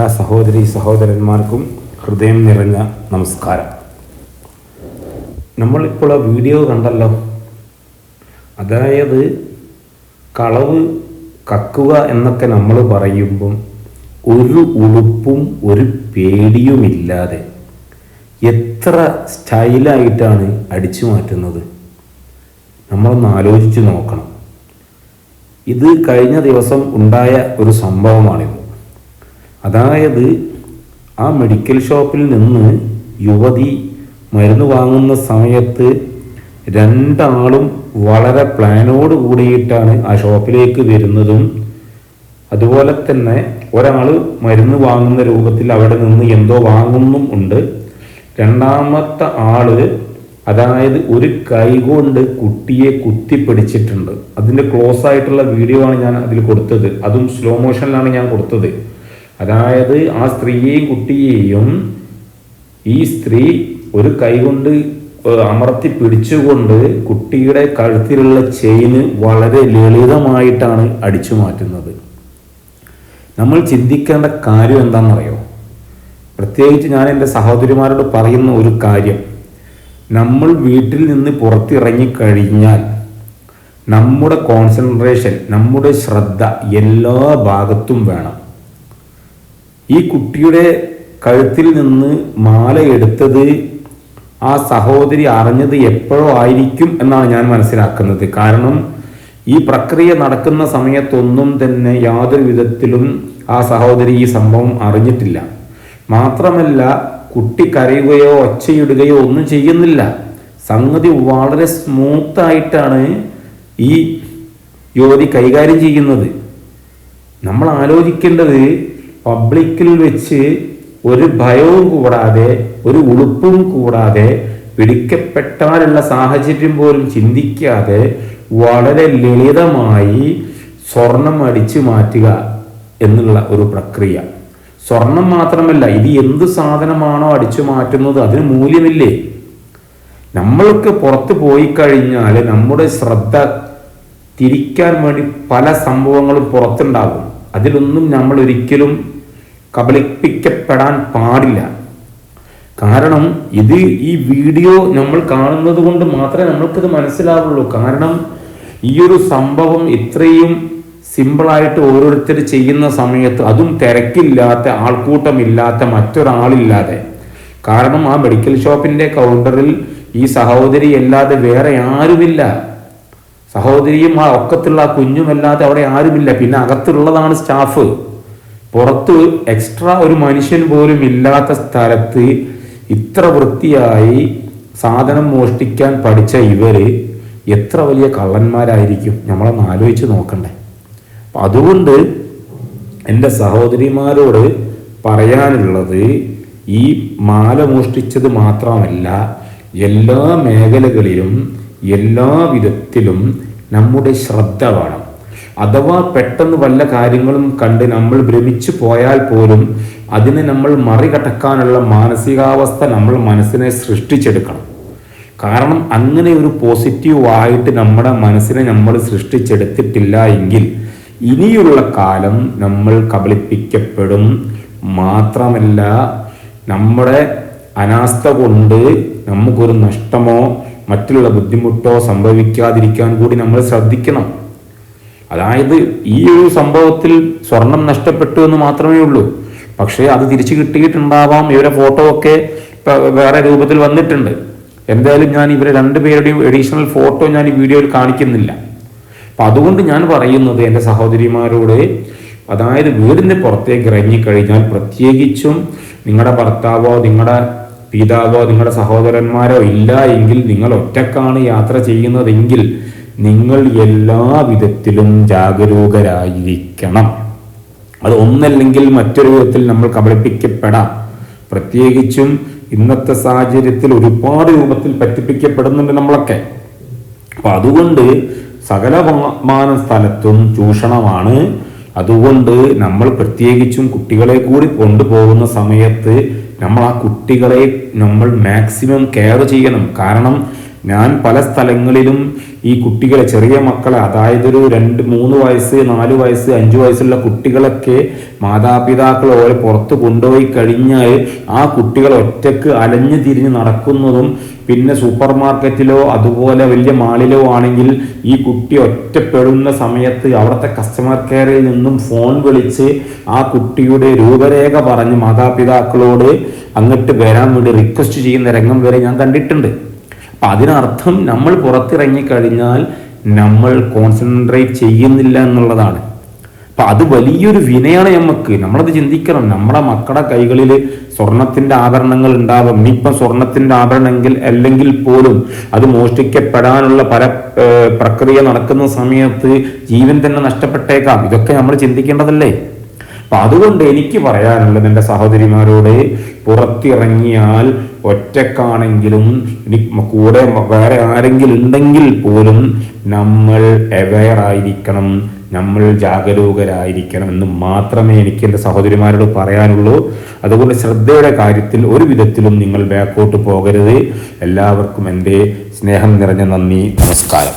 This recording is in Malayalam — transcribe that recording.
എല്ലാ സഹോദരി സഹോദരന്മാർക്കും ഹൃദയം നിറഞ്ഞ നമസ്കാരം. നമ്മളിപ്പോൾ ആ വീഡിയോ കണ്ടല്ലോ. അതായത് കളവ് കക്കുക എന്നൊക്കെ നമ്മൾ പറയുമ്പം ഒരു ഉളുപ്പും ഒരു പേടിയുമില്ലാതെ എത്ര സ്റ്റൈലായിട്ടാണ് അടിച്ചു മാറ്റുന്നത്? നമ്മളൊന്ന് ആലോചിച്ച് നോക്കണം. ഇത് കഴിഞ്ഞ ദിവസം ഉണ്ടായ ഒരു സംഭവമാണിത്. അതായത് ആ മെഡിക്കൽ ഷോപ്പിൽ നിന്ന് യുവതി മരുന്ന് വാങ്ങുന്ന സമയത്ത് രണ്ടാളും വളരെ പ്ലാനോട് കൂടിയിട്ടാണ് ആ ഷോപ്പിലേക്ക് വരുന്നതും. അതുപോലെ തന്നെ ഒരാൾ മരുന്ന് വാങ്ങുന്ന രൂപത്തിൽ അവിടെ നിന്ന് എന്തോ വാങ്ങുന്നും ഉണ്ട്. രണ്ടാമത്തെ ആൾ അതായത് ഒരു കൈകൊണ്ട് കുട്ടിയെ കുത്തിപ്പിടിച്ചിട്ടുണ്ട്. അതിന്റെ ക്ലോസ് ആയിട്ടുള്ള വീഡിയോ ആണ് ഞാൻ അതിൽ കൊടുത്തത്. അതും സ്ലോ മോഷനിലാണ് ഞാൻ കൊടുത്തത്. അതായത് ആ സ്ത്രീയെയും കുട്ടിയെയും ഈ സ്ത്രീ ഒരു കൈകൊണ്ട് അമർത്തി പിടിച്ചുകൊണ്ട് കുട്ടിയുടെ കഴുത്തിലുള്ള ചെയിന് വളരെ ലളിതമായിട്ടാണ് അടിച്ചു മാറ്റുന്നത്. നമ്മൾ ചിന്തിക്കേണ്ട കാര്യം എന്താണെന്നറിയോ? പ്രത്യേകിച്ച് ഞാൻ എന്റെ സഹോദരിമാരോട് പറയുന്ന ഒരു കാര്യം. നമ്മൾ വീട്ടിൽ നിന്ന് പുറത്തിറങ്ങി കഴിഞ്ഞാൽ നമ്മുടെ കോൺസെൻട്രേഷൻ നമ്മുടെ ശ്രദ്ധ എല്ലാ ഭാഗത്തും വേണം. ഈ കുട്ടിയുടെ കഴുത്തിൽ നിന്ന് മാല എടുത്തത് ആ സഹോദരി അറിഞ്ഞത് എപ്പോഴോ ആയിരിക്കും എന്നാണ് ഞാൻ മനസ്സിലാക്കുന്നത്. കാരണം ഈ പ്രക്രിയ നടക്കുന്ന സമയത്തൊന്നും തന്നെ യാതൊരു വിധത്തിലും ആ സഹോദരി ഈ സംഭവം അറിഞ്ഞിട്ടില്ല. മാത്രമല്ല കുട്ടി കരയുകയോ ഒച്ചയിടുകയോ ഒന്നും ചെയ്യുന്നില്ല. സംഗതി വളരെ സ്മൂത്തായിട്ടാണ് ഈ യുവതി കൈകാര്യം ചെയ്യുന്നത്. നമ്മൾ ആലോചിക്കേണ്ടത് പബ്ലിക്കിൽ വെച്ച് ഒരു ഭയവും കൂടാതെ ഒരു ഉളുപ്പും കൂടാതെ പിടിക്കപ്പെട്ടാലുള്ള സാഹചര്യം പോലും ചിന്തിക്കാതെ വളരെ ലളിതമായി സ്വർണം അടിച്ചു മാറ്റുക എന്നുള്ള ഒരു പ്രക്രിയ. സ്വർണം മാത്രമല്ല ഇത് എന്ത് സാധനമാണോ അടിച്ചു മാറ്റുന്നത് അതിന് മൂല്യമില്ലേ? നമ്മൾക്ക് പുറത്ത് പോയി കഴിഞ്ഞാൽ നമ്മുടെ ശ്രദ്ധ തിരിക്കാൻ വേണ്ടി പല സംഭവങ്ങളും പുറത്തുണ്ടാകും. അതിലൊന്നും നമ്മൾ ഒരിക്കലും കബളിപ്പിക്കപ്പെടാൻ പാടില്ല. കാരണം ഇത് ഈ വീഡിയോ നമ്മൾ കാണുന്നത് കൊണ്ട് മാത്രമേ നമ്മൾക്കിത് മനസ്സിലാവുള്ളൂ. കാരണം ഈ ഒരു സംഭവം ഇത്രയും സിമ്പിളായിട്ട് ഓരോരുത്തർ ചെയ്യുന്ന സമയത്ത് അതും തിരക്കില്ലാത്ത ആൾക്കൂട്ടമില്ലാത്ത മറ്റൊരാളില്ലാതെ. കാരണം ആ മെഡിക്കൽ ഷോപ്പിന്റെ കൗണ്ടറിൽ ഈ സഹോദരി അല്ലാതെ വേറെ ആരുമില്ല. സഹോദരിയും ആ ഒക്കത്തുള്ള ആ കുഞ്ഞുമല്ലാതെ അവിടെ ആരുമില്ല. പിന്നെ അകത്തുള്ളതാണ് സ്റ്റാഫ് പുറത്ത് എക്സ്ട്രാ ഒരു മനുഷ്യൻ പോലും ഇല്ലാത്ത സ്ഥലത്ത് ഇത്ര വൃത്തിയായി സാധനം മോഷ്ടിക്കാൻ പഠിച്ച ഇവർ എത്ര വലിയ കള്ളന്മാരായിരിക്കും? നമ്മളൊന്ന് ആലോചിച്ച് നോക്കണ്ടേ. അപ്പം അതുകൊണ്ട് എന്റെ സഹോദരിമാരോട് പറയാനുള്ളത് ഈ മാല മോഷ്ടിച്ചത് മാത്രമല്ല എല്ലാ മേഖലകളിലും എല്ലാ വിധത്തിലും നമ്മുടെ ശ്രദ്ധ വേണം. അഥവാ പെട്ടെന്ന് വല്ല കാര്യങ്ങളും കണ്ട് നമ്മൾ ഭ്രമിച്ചു പോയാൽ പോലും അതിനെ നമ്മൾ മറികടക്കാനുള്ള മാനസികാവസ്ഥ നമ്മൾ മനസ്സിനെ സൃഷ്ടിച്ചെടുക്കണം. കാരണം അങ്ങനെ ഒരു പോസിറ്റീവ് ആയിട്ട് നമ്മുടെ മനസ്സിനെ നമ്മൾ സൃഷ്ടിച്ചെടുത്തിട്ടില്ല എങ്കിൽ ഇനിയുള്ള കാലം നമ്മൾ കബളിപ്പിക്കപ്പെടും. മാത്രമല്ല നമ്മുടെ അനാസ്ഥ കൊണ്ട് നമുക്കൊരു നഷ്ടമോ മറ്റുള്ള ബുദ്ധിമുട്ടോ സംഭവിക്കാതിരിക്കാൻ കൂടി നമ്മൾ ശ്രദ്ധിക്കണം. അതായത് ഈ ഒരു സംഭവത്തിൽ സ്വർണം നഷ്ടപ്പെട്ടു എന്ന് മാത്രമേ ഉള്ളൂ. പക്ഷേ അത് തിരിച്ചു കിട്ടിയിട്ടുണ്ടാവാം. ഇവരെ ഫോട്ടോ ഒക്കെ വേറെ രൂപത്തിൽ വന്നിട്ടുണ്ട്. എന്തായാലും ഞാൻ ഇവരെ രണ്ടുപേരുടെയും എഡീഷണൽ ഫോട്ടോ ഞാൻ ഈ വീഡിയോയിൽ കാണിക്കുന്നില്ല. അപ്പം അതുകൊണ്ട് ഞാൻ പറയുന്നത് എന്റെ സഹോദരിമാരോട് അതായത് വീടിന്റെ പുറത്തേക്ക് ഇറങ്ങിക്കഴിഞ്ഞാൽ പ്രത്യേകിച്ചും നിങ്ങളുടെ ഭർത്താവോ നിങ്ങളുടെ പിതാവോ നിങ്ങളുടെ സഹോദരന്മാരോ ഇല്ല എങ്കിൽ നിങ്ങൾ ഒറ്റക്കാണ് യാത്ര ചെയ്യുന്നതെങ്കിൽ നിങ്ങൾ എല്ലാ വിധത്തിലും ജാഗരൂകരായിരിക്കണം. അത് ഒന്നല്ലെങ്കിൽ മറ്റൊരു വിധത്തിൽ നമ്മൾ കബളിപ്പിക്കപ്പെടാം. പ്രത്യേകിച്ചും ഇന്നത്തെ സാഹചര്യത്തിൽ ഒരുപാട് രൂപത്തിൽ പറ്റിപ്പിക്കപ്പെടുന്നുണ്ട് നമ്മളൊക്കെ. അപ്പൊ അതുകൊണ്ട് സകലമാന സ്ഥലത്തും ചൂഷണമാണ്. അതുകൊണ്ട് നമ്മൾ പ്രത്യേകിച്ചും കുട്ടികളെ കൂടി കൊണ്ടുപോകുന്ന സമയത്ത് നമ്മൾ ആ കുട്ടികളെ നമ്മൾ മാക്സിമം കെയർ ചെയ്യണം. കാരണം ഞാൻ പല സ്ഥലങ്ങളിലും ഈ കുട്ടികളെ ചെറിയ മക്കളെ അതായത് ഒരു രണ്ട് മൂന്ന് വയസ്സ് നാല് വയസ്സ് അഞ്ചു വയസ്സുള്ള കുട്ടികളൊക്കെ മാതാപിതാക്കൾ ഓരോ പുറത്ത് കൊണ്ടുപോയി കഴിഞ്ഞാൽ ആ കുട്ടികൾ ഒറ്റയ്ക്ക് അലഞ്ഞു തിരിഞ്ഞ് നടക്കുന്നതും പിന്നെ സൂപ്പർ മാർക്കറ്റിലോ അതുപോലെ വലിയ മാളിലോ ആണെങ്കിൽ ഈ കുട്ടി ഒറ്റപ്പെടുന്ന സമയത്ത് അവിടുത്തെ കസ്റ്റമർ കെയറിൽ നിന്നും ഫോൺ വിളിച്ച് ആ കുട്ടിയുടെ രൂപരേഖ പറഞ്ഞ് മാതാപിതാക്കളോട് അങ്ങോട്ട് വരാൻ വേണ്ടി റിക്വസ്റ്റ് ചെയ്യുന്ന രംഗം വരെ ഞാൻ കണ്ടിട്ടുണ്ട്. അപ്പം അതിനർത്ഥം നമ്മൾ പുറത്തിറങ്ങി കഴിഞ്ഞാൽ നമ്മൾ കോൺസെൻട്രേറ്റ് ചെയ്യുന്നില്ല എന്നുള്ളതാണ്. അപ്പൊ അത് വലിയൊരു വിനയാണ് നമുക്ക് നമ്മളത് ചിന്തിക്കണം. നമ്മുടെ മക്കളുടെ കൈകളിൽ സ്വർണത്തിന്റെ ആഭരണങ്ങൾ ഉണ്ടാവും. ഇനിയിപ്പം സ്വർണത്തിന്റെ ആഭരണമെങ്കിൽ അല്ലെങ്കിൽ പോലും അത് മോഷ്ടിക്കപ്പെടാനുള്ള പല പ്രക്രിയ നടക്കുന്ന സമയത്ത് ജീവൻ തന്നെ നഷ്ടപ്പെട്ടേക്കാം. ഇതൊക്കെ നമ്മൾ ചിന്തിക്കേണ്ടതല്ലേ? അപ്പൊ അതുകൊണ്ട് എനിക്ക് പറയാനുള്ളത് എന്റെ സഹോദരിമാരോട് പുറത്തിറങ്ങിയാൽ ഒറ്റക്കാണെങ്കിലും കൂടെ വേറെ ആരെങ്കിലും ഉണ്ടെങ്കിൽ പോലും നമ്മൾ അവെയർ ആയിരിക്കണം. നമ്മൾ ജാഗരൂകരായിരിക്കണം എന്ന് മാത്രമേ എനിക്ക് എന്റെ സഹോദരിമാരോട് പറയാനുള്ളൂ. അതുകൊണ്ട് ശ്രദ്ധയുടെ കാര്യത്തിൽ ഒരു വിധത്തിലും നിങ്ങൾ ബാക്കോട്ട് പോകരുത്. എല്ലാവർക്കും എന്റെ സ്നേഹം നിറഞ്ഞ നന്ദി. നമസ്കാരം.